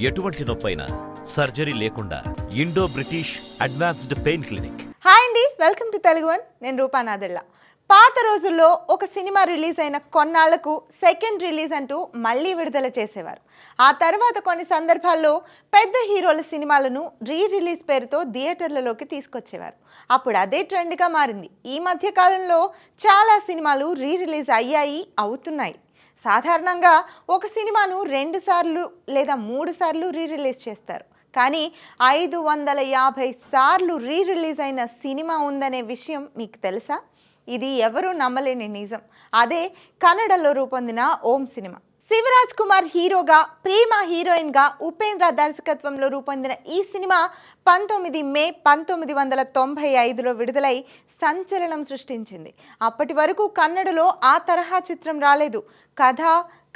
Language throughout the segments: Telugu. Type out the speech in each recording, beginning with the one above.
ఎటువంటి నొప్పైనా సర్జరీ లేకుండా Indo British advanced pain clinic. Hi అండి వెల్కమ్ టు తెలుగు వన్. నేను రూపా నాదెళ్ళ. పాత రోజుల్లో ఒక సినిమా రిలీజ్ అయిన కొన్నాళ్ళకు సెకండ్ రిలీజ్ అంటూ మళ్ళీ విడుదల చేసేవారు. ఆ తర్వాత కొన్ని సందర్భాల్లో పెద్ద హీరోల సినిమాలను రీ రిలీజ్ పేరుతో థియేటర్లలోకి తీసుకొచ్చేవారు. అప్పుడు అదే ట్రెండ్గా మారింది. ఈ మధ్యకాలంలో చాలా సినిమాలు రీ రిలీజ్ అయ్యాయి అవుతున్నాయి. సాధారణంగా ఒక సినిమాను రెండు సార్లు లేదా మూడు సార్లు రీ రిలీజ్ చేస్తారు. కానీ ఐదు వందల యాభై సార్లు రీ రిలీజ్ అయిన సినిమా ఉందనే విషయం మీకు తెలుసా? ఇది ఎవరూ నమ్మలేని నిజం. అదే కన్నడలో రూపొందిన ఓం సినిమా. శివరాజ్ కుమార్ హీరోగా ప్రేమ హీరోయిన్గా ఉపేంద్ర దర్శకత్వంలో రూపొందిన ఈ సినిమా పంతొమ్మిది మే పంతొమ్మిది వందల తొంభై ఐదులో విడుదలై సంచలనం సృష్టించింది. అప్పటి వరకు కన్నడలో ఆ తరహా చిత్రం రాలేదు. కథ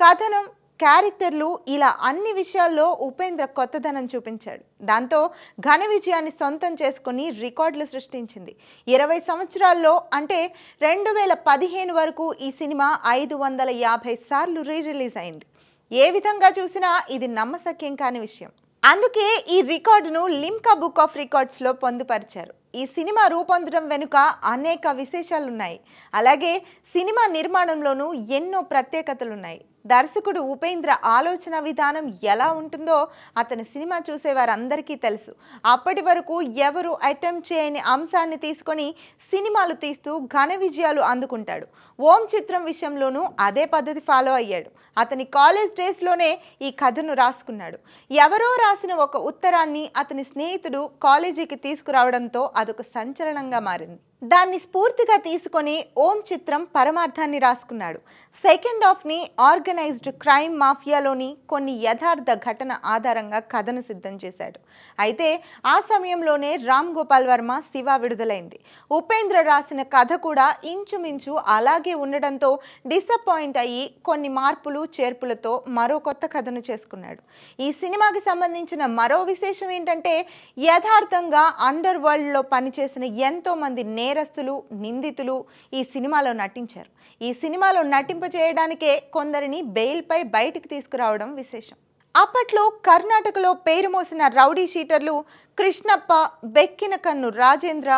కథనం క్యారెక్టర్లు ఇలా అన్ని విషయాల్లో ఉపేంద్ర కొత్తదనం చూపించాడు. దాంతో ఘన విజయాన్ని సొంతం చేసుకుని రికార్డులు సృష్టించింది. ఇరవై సంవత్సరాల్లో అంటే రెండు వేల పదిహేను వరకు ఈ సినిమా ఐదు వందల యాభై సార్లు రీ రిలీజ్ అయింది. ఏ విధంగా చూసినా ఇది నమ్మసక్యం కాని విషయం. అందుకే ఈ రికార్డును లిమ్కా బుక్ ఆఫ్ రికార్డ్స్లో పొందుపరిచారు. ఈ సినిమా రూపొందడం వెనుక అనేక విశేషాలున్నాయి. అలాగే సినిమా నిర్మాణంలోనూ ఎన్నో ప్రత్యేకతలున్నాయి. దర్శకుడు ఉపేంద్ర ఆలోచన విధానం ఎలా ఉంటుందో అతని సినిమా చూసేవారందరికీ తెలుసు. అప్పటి వరకు ఎవరు అటెంప్ట్ చేయని అంశాన్ని తీసుకొని సినిమాలు తీస్తూ ఘన విజయాలు అందుకుంటాడు. ఓం చిత్రం విషయంలోనూ అదే పద్ధతి ఫాలో అయ్యాడు. అతని కాలేజ్ డేస్లోనే ఈ కథను రాసుకున్నాడు. ఎవరో రాసిన ఒక ఉత్తరాన్ని అతని స్నేహితుడు కాలేజీకి తీసుకురావడంతో అదొక సంచలనంగా మారింది. దాన్ని స్ఫూర్తిగా తీసుకొని ఓం చిత్రం పరమార్థాన్ని రాసుకున్నాడు. సెకండ్ హాఫ్ని ఆర్గనైజ్డ్ క్రైమ్ మాఫియాలోని కొన్ని యథార్థ ఘటన ఆధారంగా కథను సిద్ధం చేశాడు. అయితే ఆ సమయంలోనే రామ్ గోపాల్ వర్మ శివ విడుదలైంది. ఉపేంద్ర రాసిన కథ కూడా ఇంచుమించు అలాగే ఉండడంతో డిసప్పాయింట్ అయ్యి కొన్ని మార్పులు చేర్పులతో మరో కొత్త కథను చేసుకున్నాడు. ఈ సినిమాకి సంబంధించిన మరో విశేషం ఏంటంటే యథార్థంగా అండర్ వరల్డ్లో పనిచేసిన ఎంతోమంది నే నేరస్తులు నిందితులు ఈ సినిమాలో నటించారు. ఈ సినిమాలో నటింపజేయడానికే కొందరిని బెయిల్పై బయటకు తీసుకురావడం విశేషం. అప్పట్లో కర్ణాటకలో పేరు మోసిన రౌడీ షీటర్లు కృష్ణప్ప బెక్కిన కన్ను రాజేంద్ర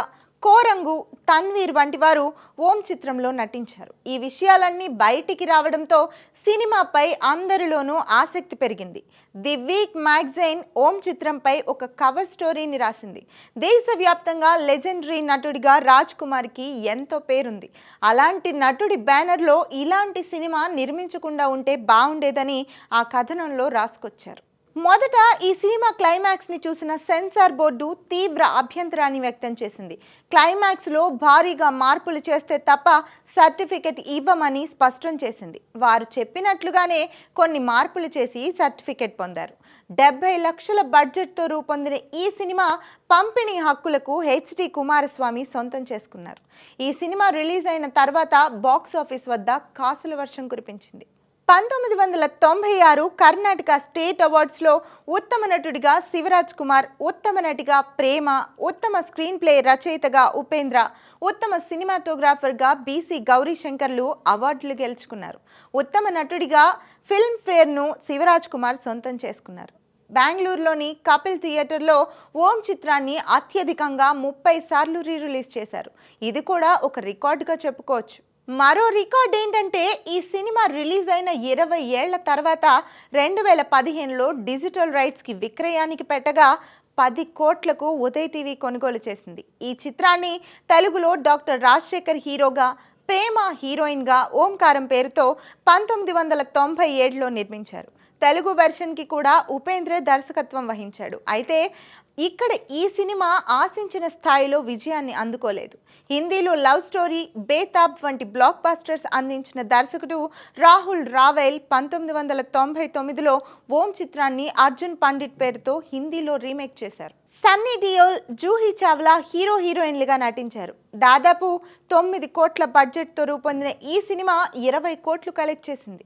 కోరంగు తన్వీర్ వంటి వారు ఓం చిత్రంలో నటించారు. ఈ విషయాలన్నీ బయటికి రావడంతో సినిమాపై అందరిలోనూ ఆసక్తి పెరిగింది. ది వీక్ మ్యాగజైన్ ఓం చిత్రంపై ఒక కవర్ స్టోరీని రాసింది. దేశవ్యాప్తంగా లెజెండరీ నటుడిగా రాజ్ కుమార్కి ఎంతో పేరుంది. అలాంటి నటుడి బ్యానర్లో ఇలాంటి సినిమా నిర్మించకుండా ఉంటే బాగుండేదని ఆ కథనంలో రాసుకొచ్చారు. మొదట ఈ సినిమా క్లైమాక్స్ని చూసిన సెన్సార్ బోర్డు తీవ్ర అభ్యంతరాన్ని వ్యక్తం చేసింది. క్లైమాక్స్లో భారీగా మార్పులు చేస్తే తప్ప సర్టిఫికెట్ ఇవ్వమని స్పష్టం చేసింది. వారు చెప్పినట్లుగానే కొన్ని మార్పులు చేసి సర్టిఫికెట్ పొందారు. డెబ్బై లక్షల బడ్జెట్తో రూపొందిన ఈ సినిమా పంపిణీ హక్కులకు హెచ్డి కుమారస్వామి సొంతం చేసుకున్నారు. ఈ సినిమా రిలీజ్ అయిన తర్వాత బాక్స్ ఆఫీస్ వద్ద కాసుల వర్షం కురిపించింది. పంతొమ్మిది వందల తొంభై ఆరు కర్ణాటక స్టేట్ అవార్డ్స్లో ఉత్తమ నటుడిగా శివరాజ్ కుమార్ ఉత్తమ నటిగా ప్రేమ ఉత్తమ స్క్రీన్ ప్లే రచయితగా ఉపేంద్ర ఉత్తమ సినిమాటోగ్రాఫర్గా బీసీ గౌరీశంకర్లు అవార్డులు గెలుచుకున్నారు. ఉత్తమ నటుడిగా ఫిల్మ్ఫేర్ను శివరాజ్ కుమార్ సొంతం చేసుకున్నారు. బెంగళూరులోని కపిల్ థియేటర్లో ఓం చిత్రాన్ని అత్యధికంగా ముప్పై సార్లు రీరిలీజ్ చేశారు. ఇది కూడా ఒక రికార్డుగా చెప్పుకోవచ్చు. మరో రికార్డ్ ఏంటంటే ఈ సినిమా రిలీజ్ అయిన ఇరవై ఏళ్ళ తర్వాత రెండు వేల పదిహేనులో డిజిటల్ రైట్స్కి విక్రయానికి పెట్టగా పది కోట్లకు ఉదయ్ టీవీ కొనుగోలు చేసింది. ఈ చిత్రాన్ని తెలుగులో డాక్టర్ రాజశేఖర్ హీరోగా ప్రేమ హీరోయిన్గా ఓంకారం పేరుతో పంతొమ్మిది వందల తొంభై ఏడులో నిర్మించారు. తెలుగు వెర్షన్కి కూడా ఉపేంద్ర దర్శకత్వం వహించాడు. అయితే ఇక్కడ ఈ సినిమా ఆశించిన స్థాయిలో విజయాన్ని అందుకోలేదు. హిందీలో లవ్ స్టోరీ బేతాబ్ వంటి బ్లాక్ బాస్టర్స్ అందించిన దర్శకుడు రాహుల్ రావెల్ పంతొమ్మిది వందల తొంభై తొమ్మిదిలో ఓం చిత్రాన్ని అర్జున్ పండిట్ పేరుతో హిందీలో రీమేక్ చేశారు. సన్నీ డియోల్ జూహీ చావ్లా హీరో హీరోయిన్లుగా నటించారు. దాదాపు తొమ్మిది కోట్ల బడ్జెట్తో రూపొందిన ఈ సినిమా ఇరవై కోట్లు కలెక్ట్ చేసింది.